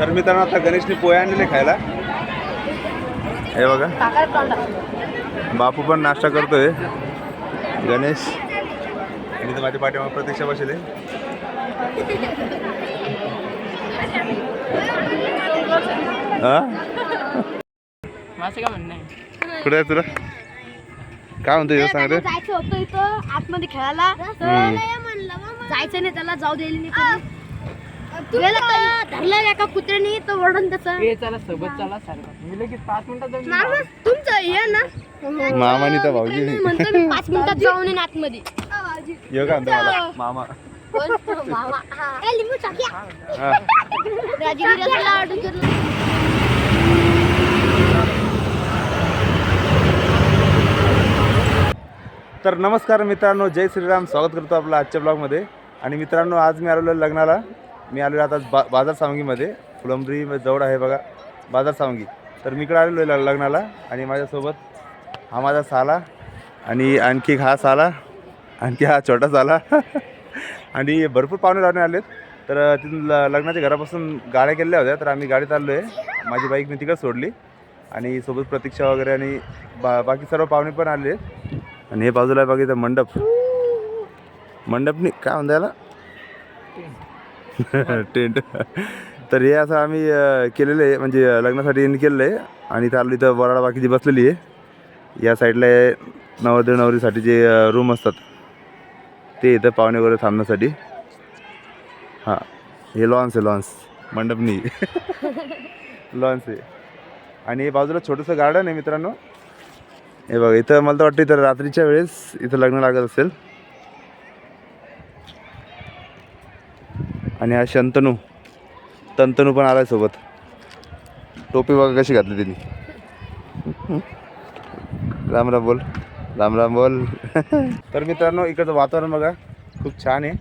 तर मित्रांनो आता गणेशने पोहे आणलेले खायला. हे बघा. बापू पण नाश्ता करतोय. गणेश. आणि तर माझ्या पाठीमागे प्रतीक्षा बसले. हा? कुठे आहे तुला? काय म्हणतो हे सांग रे जायचं होतं इथं आतमध्ये खेळायला. जायचं नाही त्याला जाऊ दिली नाही. गेलं तर धरलं एका कुत्र्याने तर ओढून त्याचं. चला सोबत चला सारखं. मी लगेच पाच मिनिटात जाऊन मामा, तुमचं हे ना मामानी तर भाऊजी. म्हणतो मी पाच मिनिटात जाऊन येईन आतमध्ये. यो का म्हणतो मला मामा. मामा. ए, लिंबू टाक्या हा. राजगिरी रसगुल्ला ऑर्डर केलं तर नमस्कार मित्रांनो जय श्रीराम. स्वागत करतो आपलं आजच्या ब्लॉगमध्ये आणि मित्रांनो आज मी आलेलो लग्नाला. मी आलेलो आता बा बाजार सावंगीमध्ये. फुलंब्री जवळ आहे बघा. बाजार सावंगी. तर मी इकडे आलेलो आहे लग्नाला आणि माझ्यासोबत हा माझा साला आणि आणखी एक हा साला आणखी हा छोटा साला. आणि भरपूर पाहुणे लावणे आलेत. तर तिथून ल लग्नाच्या घरापासून गाड्या केलेल्या होत्या. तर आम्ही गाडीत आलो आहे माझी बाईक मी तिकडे सोडली. आणि सोबत प्रतीक्षा वगैरे आणि बा बाकी सर्व पाहुणे पण आले आणि हे बाजूला आहे मंडप. मंडपनी काय म्हणता याला? टेंट. तर हे असं आम्ही केलेलं आहे म्हणजे लग्नासाठी इन केलेलं आहे आणि इथं इथं वराडा बाकीची बसलेली आहे. या साईडला आहे नवरदेव नवरीसाठी जे रूम असतात ते इथं पाहुणे वगैरे थांबण्यासाठी. हां हे लॉन्स आहे लॉन्स. मंडप नाही लॉन्स आहे. आणि हे बाजूला छोटंसं गार्डन आहे मित्रांनो. हे बघा इथं मला तर वाटतं इथं रात्रीच्या वेळेस इथं लग्न लागत असेल. आणि हा शंतनू. तंतनू पण आलाय सोबत. टोपी बघा कशी घातली तिने. राम राम बोल. राम राम बोल. तर मित्रांनो इकडचं वातावरण बघा. खूप छान आहे.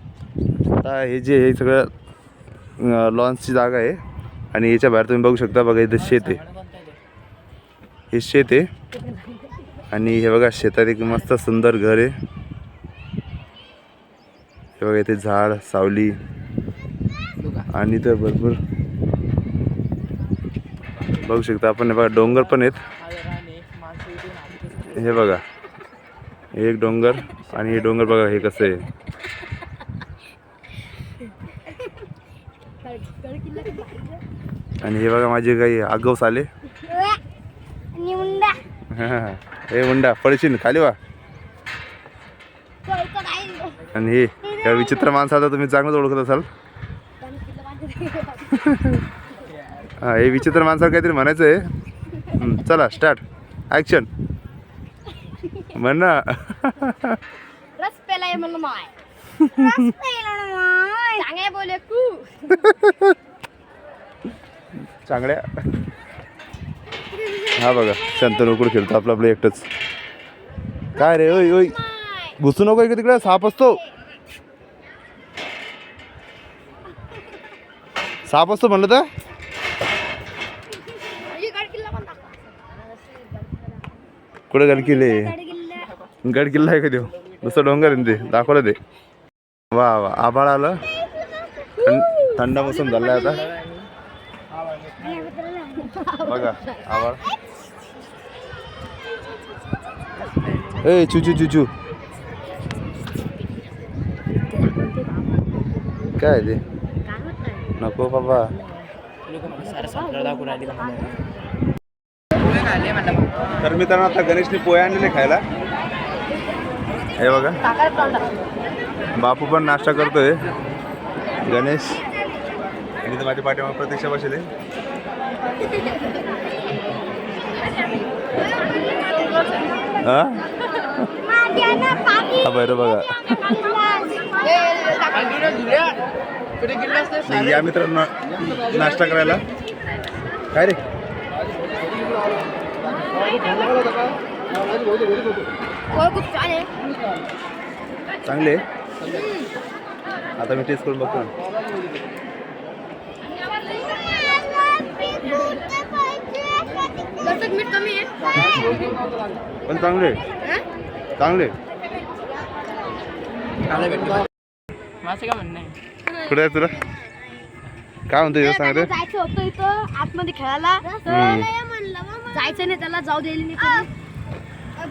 आता हे जे हे सगळं लॉन्सची जागा आहे. आणि याच्या बाहेर तुम्ही बघू शकता बघा इथं शेत आहे. हे शेत आहे. आणि हे बघा शेतात एक मस्त सुंदर घर आहे. हे बघा इथे झाड सावली. आणि तर भरपूर. बघू शकता आपण हे बघा डोंगर पण आहेत. हे बघा एक डोंगर आणि हे डोंगर बघा हे कसं आहे. आणि हे बघा माझे काही आगवस आले. हे मुंडा पडशील खाली वा. आणि हे या विचित्र माणसाला तुम्ही चांगलंच ओळखत असाल. हा हे विचित्र माणसाला काहीतरी म्हणायचं आहे चला स्टार्ट ॲक्शन म्हण ना. रस पेलाय म्हणलं माय. रस पेला माय. चांगले बोले कू चांगल्या. हा बघा शांतनु उकड खेळतो? आपलं आपलं एकटंच. काय रे ओय ओय. घुसू नको इकडे तिकडे साप असतो. साप असतो म्हणलं तर. कुठे गडकिल्ले गडकिल्ला आहे का देऊ दुसरं डोंगर आहे ना ते. दाखवलं ते. वा वा. आभाळ आलं. थंड मोसम झालाय आता. बघा आवाज ए चू चू चू चू. काय ते? नको बाबा. तर मी त्यांना तर मित्रांनो आता गणेशने पोहे आणलेले खायला. हे बघा. बापू पण नाश्ता करतोय. गणेश. आणि तर माझ्या पाठीमागे प्रतीक्षा बसेल हा? बरं बघा. नाही, या मित्रांनो नाश्ता करायला. काय रे? चांगले? आता मी टेस्ट करून बघतो पण चांगले. चांगले. माझं काय म्हणणं आहे? कुठे आहे तुला? काय म्हणतो सांग रे? जायचं होतं इथं आतमध्ये खेळायला. जायचं नाही त्याला जाऊ द्यायला नाही कोणी.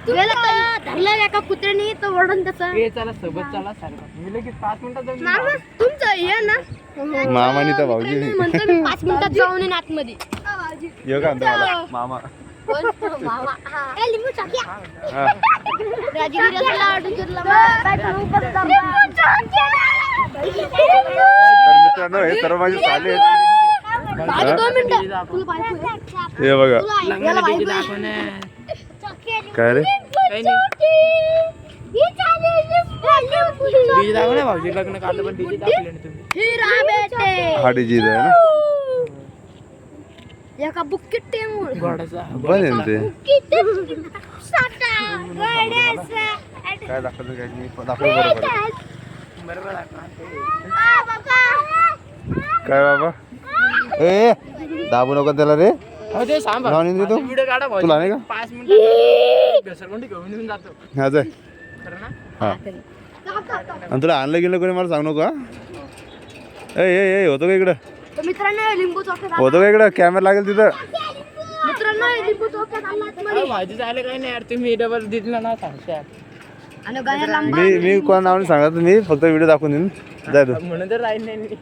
गेलं तर धरलं एका कुत्र्याने तर ओढून त्याचं. ए चला सोबत चला सारे मी लगेच पाच मिनिटात जाऊन. मामा तुमचं हे ना. मामानी तर भाऊजी मी म्हणतो मी पाच मिनिटात जाऊन येईन आतमध्ये. यो काय म्हणतो मला मामा. मामा. ए, लिंबू हा. राजगिरीला लाडू चिरला. तर मित्रांनो हे सर्व माझे पाहिजे? हे? बघा. काय रे? दाखवले हा डीजी आहे ना? एका बुक्कीत ते. काय दाखवलं काय? नाही दाखव बरोबर. काय बाबा? ए दाबू नको त्याला रे. हो ते सांग लावून काढा. तुला नाही का? पाच मिनिटात घसरगुंडी घेऊन येऊन जातो. हा जाय. खरं ना? हा. आणि तुला आणलं गेलं कोणी मला सांग नको हा? ए ए ए होतो का इकडं? तर मित्रांनो लिंबू चौकात आला. होतो का इकडं? कॅमेरा लागेल तिथं. मित्रांनो लिंबू चौकात आला आतमध्ये. अरे भाजी जायला काही नाही यार. तुम्ही डबल दिलं ना लांब मी मी कोणा नावाने सांगत मी फक्त व्हिडिओ दाखवून देईन. जाय तू. म्हणून तर राहील नाही मी.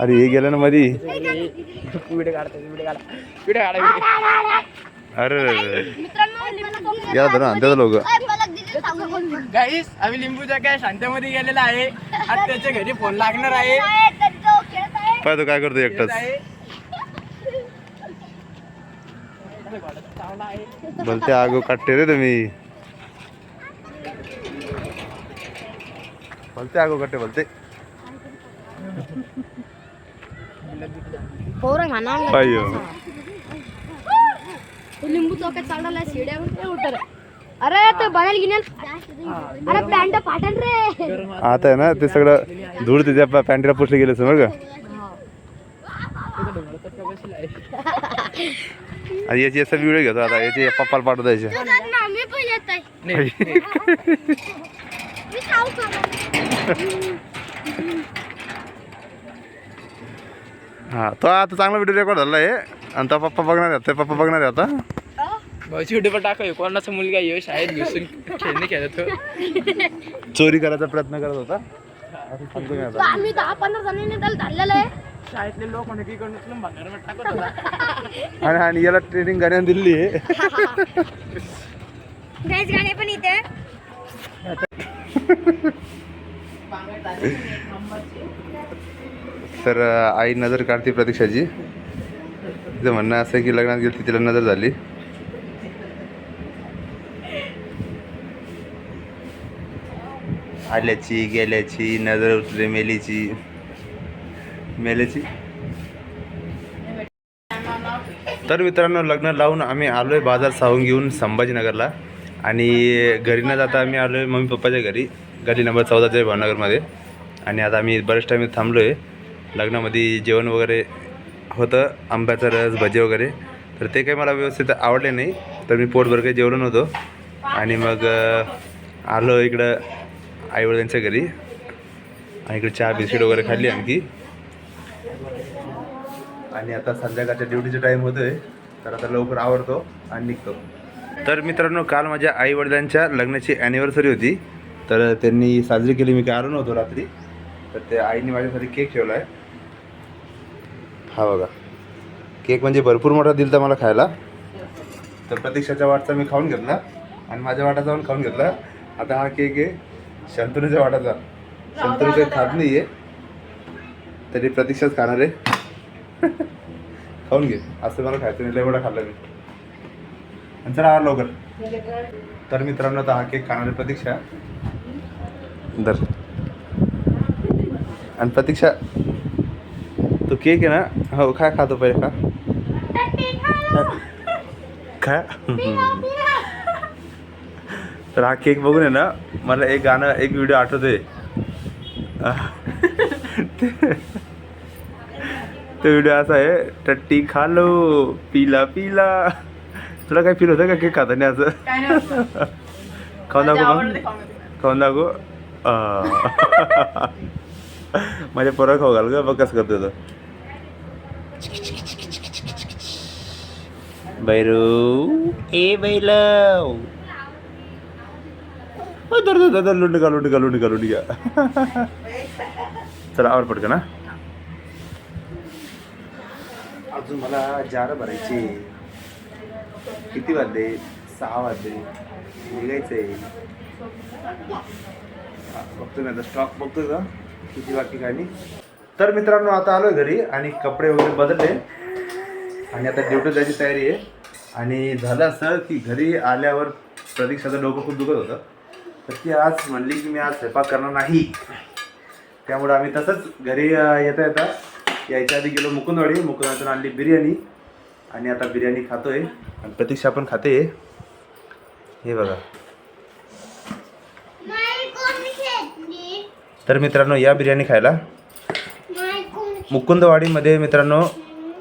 अरे हे गेलं ना मधी. व्हिडिओ काढतो व्हिडिओ काढा. व्हिडिओ काढा व्हिडिओ अरे. रे रे. मित्रांनो लिंबू चौकात या धरा त्याचं लोक गाईस आम्ही लिंबूच्या काय शांतामध्ये गेलेला आहे. आज त्याच्या घरी फोन लागणार आहे. पाय तू काय करतो एकटाच? आहे. बोलते आगो काटते रे तुम्ही. बोलते आगो पोरं घाणार पाहिजे लिंबू चौकात चालला शिड्यावर उतर अरे ते बनायला गिन्याल अरे पॅन्ट रे. आता आहे ना ते सगळं धूळ त्याच्या पॅन्टीला पुसले गेले समोर का? याची असा व्हिडिओ घेतो आता याची पप्पाला पाठवत यायचे हा तो आता चांगला व्हिडिओ रेकॉर्ड झाला आहे आणि तो पप्पा बघणार आहे ते पप्पा बघणार आहे आता. भाऊची व्हिडिओ पण टाकाय. कोणाचा मुलगा येऊ शाळेत घुसून. खेळणे खेळत हो. चोरी करायचा प्रयत्न करत होता. आम्ही दहा पंधरा जणांनी त्याला धरलेलं आहे. शाळेतले लोक म्हणजे की कडून भंगार टाकत होता आणि आणि याला ट्रेनिंग गाण्यात दिली आहे. गाणे पण इथे. तर आई नजर काढते प्रतीक्षाची. तिचं म्हणणं असं आहे की लग्नात गेली तिला नजर झाली. आल्याची गेल्याची नजर उतरे मेलीची. मेल्याची तर मित्रांनो लग्न लावून आम्ही आलो आहे बाजार सावून घेऊन संभाजीनगरला. आणि घरी न जाता आम्ही आलो आहे मम्मी पप्पाच्या घरी. गली नंबर चौदाच्या भावनगरमध्ये. आणि आता आम्ही बरेच टाईम थांबलो आहे लग्नामध्ये जेवण वगैरे होतं आंब्याचा रस भजे वगैरे. तर ते काही मला व्यवस्थित आवडले नाही. तर मी पोटभर काही जेवलो नव्हतो. आणि मग आलो इकडं आईवडिलांच्या घरी. आणि इकडे चहा बिस्किट वगैरे खाल्ली आणखी. आणि आता संध्याकाळच्या ड्युटीचा टाईम होतोय. तर आता लवकर आवडतो आणि निघतो. तर मित्रांनो काल माझ्या आई वडिलांच्या लग्नाची ॲनिव्हर्सरी होती. तर त्यांनी साजरी केली. मी काय आलो नव्हतो रात्री. तर ते आईने माझ्यासाठी केक ठेवला आहे. हा बघा. केक म्हणजे भरपूर मोठा दिल मला खायला. तर प्रतीक्षाच्या वाटचा मी खाऊन घेतला आणि माझ्या वाटाचा पण खाऊन घेतला. आता हा केक आहे शंतनूच्या वाटाचा. शंतनू काही खात नाही आहे तरी प्रतीक्षाच खाणार आहे. खाऊन घे. असं मला खायचं नाही. लय मोठा खाल्ला मी. आवा लवकर. तर मित्रांनो आता हा केक खाणारी प्रतीक्षा. दर. आणि प्रतीक्षा तो केक आहे ना? हो काय खातो पहिले खा. खा. तर हा केक बघून आहे ना मला एक गाणं एक व्हिडिओ आठवतोय. तो व्हिडिओ असा आहे टट्टी खालो पिला पिला. तुला काय फील होतं का केक खाताना असं? खाऊन दाखव मग. खाऊन. दाखव. आ. माझ्या पोरा खाऊ घाल ग बघ कसं करतो तो. बैरू. ए बैलव. दर दर दर लुंड का लुंड का लुंड का लुंड घ्या. चला आवर पटकन ना? अजून मला जार भरायची किती वाजले? सहा वाजले. निघायचं आहे. बघतो मी आता. स्टॉक बघतो का? किती बाकी काय नाही. तर मित्रांनो आता आलोय घरी आणि कपडे वगैरे बदलले. आणि आता ड्युटी जायची तयारी आहे. आणि झालं असं की घरी आल्यावर प्रतीक्षाचं डोकं खूप दुखत होतं. तर ती आज म्हणली की मी आज स्वयंपाक करणार नाही. त्यामुळे आम्ही तसंच घरी येता येता यायच्या आधी गेलो मुकुंदवाडी. मुकुंदवाडीतून आणली बिर्याणी. आणि आता बिर्याणी खातोय. आणि प्रतीक्षा पण खाते. हे बघा. तर मित्रांनो या बिर्याणी खायला. मुकुंदवाडीमध्ये मित्रांनो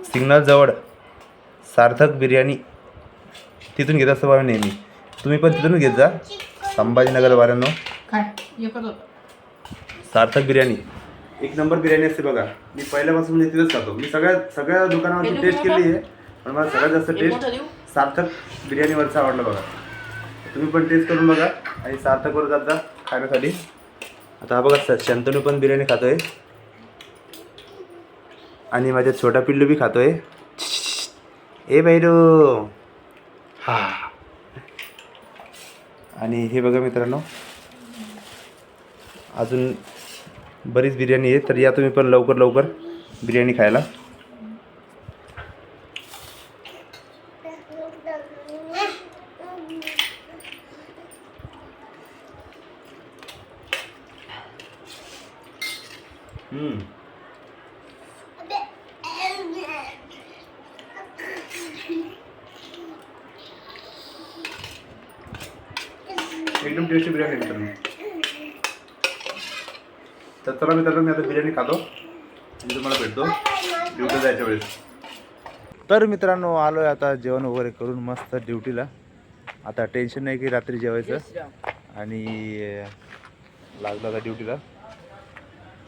सिग्नल जवळ सार्थक बिर्याणी. तिथून घेत असतो बघा नेहमी. तुम्ही पण तिथूनच घेत जा. संभाजीनगर वाऱ्यांनो सार्थक बिर्याणी. एक नंबर बिर्याणी असते बघा. मी पहिल्यापासून म्हणजे तिथंच खातो. मी सगळ्या सगळ्या दुकानावरची टेस्ट केली आहे? पण मला सगळ्यात जास्त टेस्ट सार्थक बिर्याणीवरचा आवडला बघा. तुम्ही पण टेस्ट करून बघा आणि सार्थकवर जात खाण्यासाठी. आता हा बघा स- शंतनू पण बिर्याणी खातोय. आणि माझ्या छोटा पिल्लू बी खातोय. ए बैरू हा. आणि हे बघा मित्रांनो. अजून बरीच बिर्याणी आहे तर या तुम्ही पण लवकर लवकर बिर्याणी खायला. एकदम टेस्टी बिर्याणी मित्रांनो. तर चला मित्रांनो मी आता बिर्याणी खातो. मी तुम्हाला भेटतो. ड्युटी जायच्या वेळेस. तर मित्रांनो आलो आहे आता जेवण वगैरे करून मस्त ड्युटीला. आता टेन्शन नाही की रात्री जेवायचं. आणि लागलं आता ड्युटीला.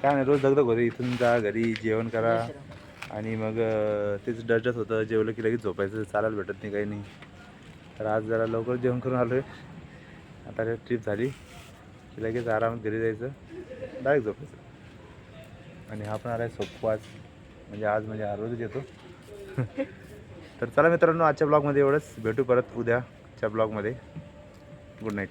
काय नाही रोज दगदग होते. इथून जा घरी जेवण करा. आणि मग तेच डरडत होतं. जेवलं की लगेच झोपायचं. चालायला भेटत नाही काही नाही. तर आज जरा लवकर जेवण करून आलो आहे आता ट्रिप झाली. की लगेच आरामात घरी जायचं. डायरेक्ट झोपायचं. आणि हा पण आला आहे आज. म्हणजे आज म्हणजे हा रोजच येतो. तर चला मित्रांनो आजच्या ब्लॉगमध्ये एवढंच. भेटू परत उद्याच्या ब्लॉगमध्ये गुड नाईट